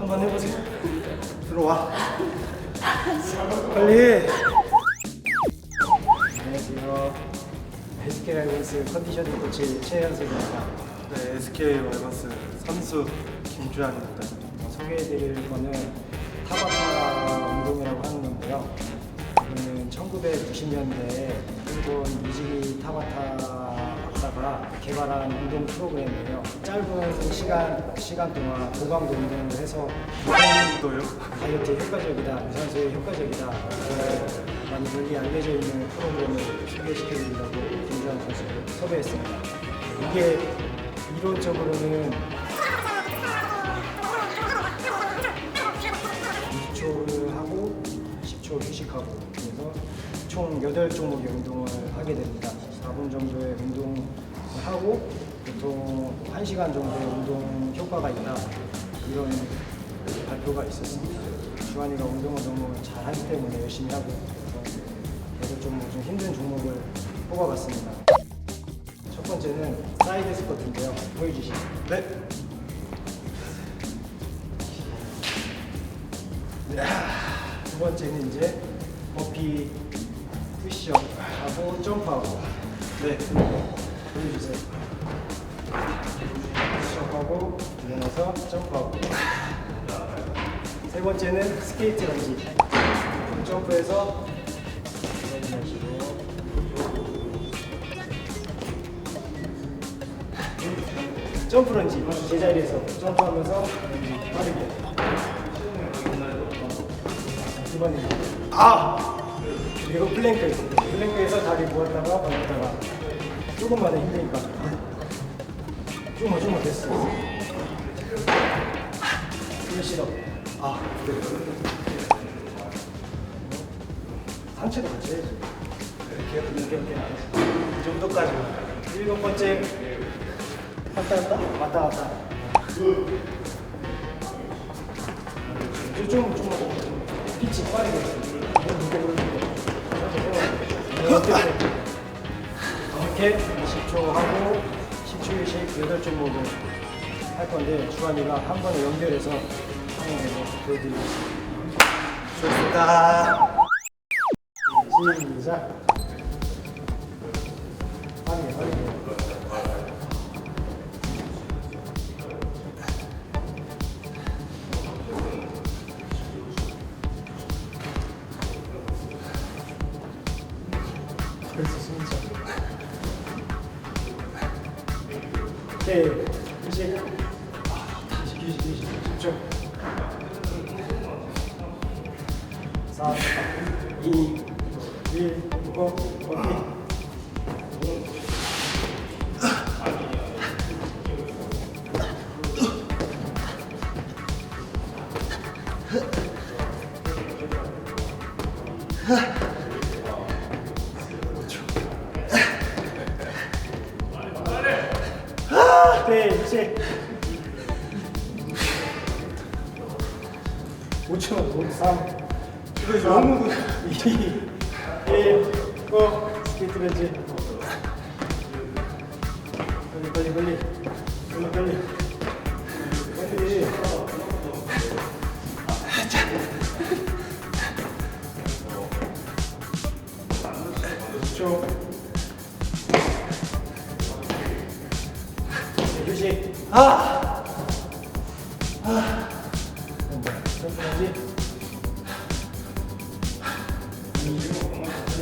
한번 해보세요. 들어와. 빨리. 안녕하세요. SK 라이온스 컨디셔닝 코치 최현석입니다. 네, SK 와이번스 선수 김주환입니다. 소개해드릴 거는 타바타 운동이라고 하는 건데요. 이거는 1990년대에 일본 유지기 타바타 박사가 개발한 운동 프로그램이에요. 짧은 시간 시간 동안 고강도 운동을 해서 또요? 다이어트에 효과적이다, 유산소에 효과적이다, 어, 많이 널리 알려져 있는 프로그램을 소개시켜드리려고 김주환 선수를 섭외했습니다. 이게 이론적으로는 20초를 하고 10초 휴식하고 그래서 총 8종목의 운동을 하게 됩니다. 4분 정도의 운동을 하고 보통 1시간 정도의 운동 효과가 있다 이런 발표가 있었습니다. 주한이가 운동을 너무 잘하기 때문에 열심히 하고 그래서 8종목 좀 힘든 종목을 뽑아봤습니다. 첫 번째는 사이드 스쿼트인데요. 보여주시죠. 네. 두 번째는 이제 버피 푸시업하고 점프하고 네. 보여주세요. 푸시업하고 일어나서 점프하고. 세 번째는 스케이트 런지 점프해서 점프 런지 제자리에서 점프하면서 빠르게. 두 번째 아! 그리고 플랭크 플랭크에서 다리 모았다가 벌렸다가 조금만 더 힘드니까. 조금만 조금만 됐어. 이거 싫어. 아 네. 상체도 같이 해야지. 이렇게 이렇게 이렇게 이 정도까지. 일곱 번째. 왔다 갔다? 왔다 갔다. 좀, 좀, 피치 빠르게. 이렇게, 이렇게 20초 하고 10초 휴식 8점 먹고 할 건데 주한이가 한 번에 연결해서 거 보여드리겠습니다. 좋습니다. 시작. 네, 다시. 아, 다시 계시, 계시, 집중. 4, 2, 1, 5. 네, 이제 5초, 5, 3, 이거 너무 2, 1, 고, 스피트 렌즈. 빨리, 빨리. 빨리,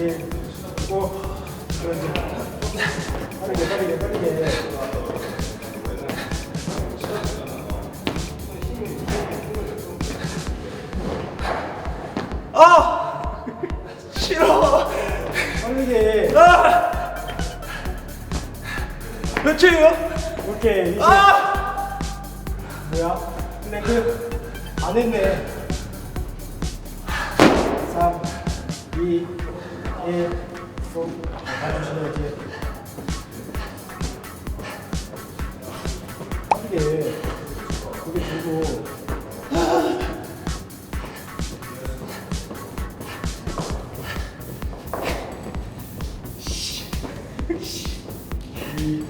2, 1, 5, 그런지. 빠르게, 빠르게, 빠르게. 아! 싫어. 빠르게. 아! 몇 초예요? 오케이. 이제 아! 뭐야? 플랭크? 안 했네. 3, 2, 1, 고. 가주시네, 이제. 빠르게. 고개 들고. 이,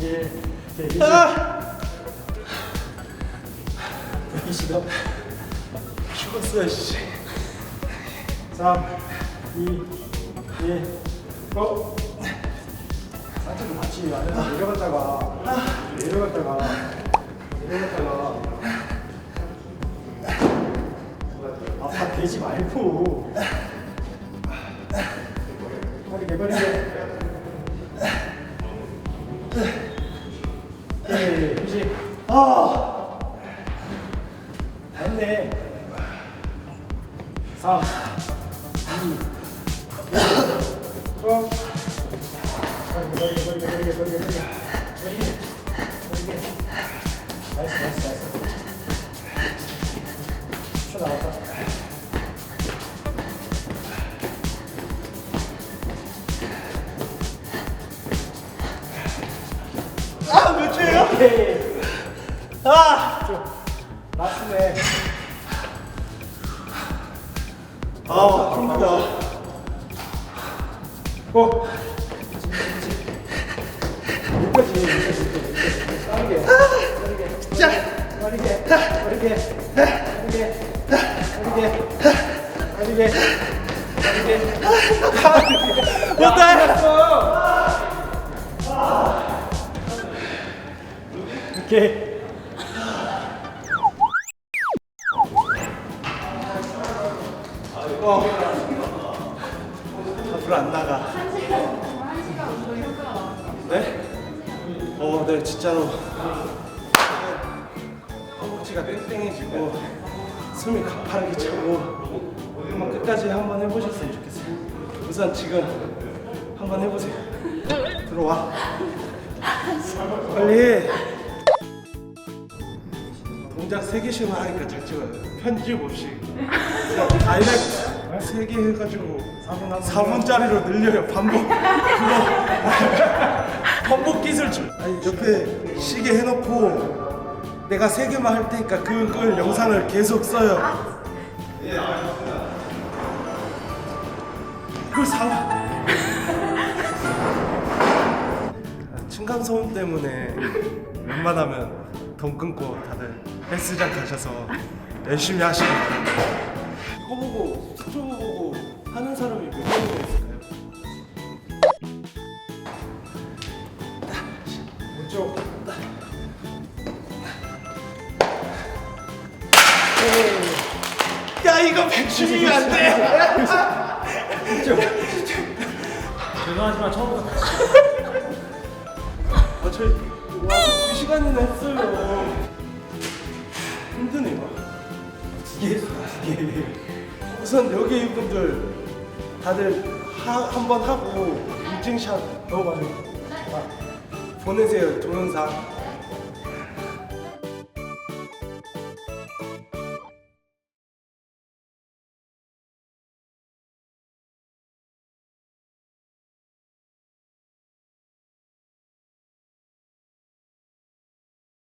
일, 오케이. 이제. 아! 여기 시간. 죽었어 씨 3, 2, 예. 어? 살짝 같이 안에서 내려갔다가 내려갔다가 내려갔다가 아다 되지 말고 빨리 개발해 예, 예, 예 그지? 아! 맞네 3, 2, 아몇 초예요? 오케이. 아! 좀. 라스네. 아 힘들다 빠르게. 빠르게. 못다 오케이. 네? 어, 네, 진짜로 허벅지가 땡땡해지고 숨이 가파르게 차고 한번 끝까지 한번 해보셨으면 좋겠어요. 우선 지금 한번 해보세요. 들어와. 빨리. 동작 세 개씩만 하니까 잘 찍어요. 편집 없이. 그냥 다이렉트 세개 해가지고 4분 한 4분짜리로 늘려요 반복. 그거 반복 기술 줄. 아니 옆에 시계 해놓고 내가 세 개만 할 테니까 그걸 영상을 계속 써요. 그걸 사 층간소음 때문에 웬만하면 돈 끊고 다들 헬스장 가셔서 열심히 하시기 이거 보고 스토브 보고 하는 사람이 몇 명이나 있을까요? 왼쪽. 야 이거 110이면 안 돼! 죄송하지만 처음부터 아, 저희 와서 2시간이나 했어요 힘드네요 예. 예. 우선 여기 이분들 다들 한 번 하고 인증샷 어 맞아. 보내세요 동영상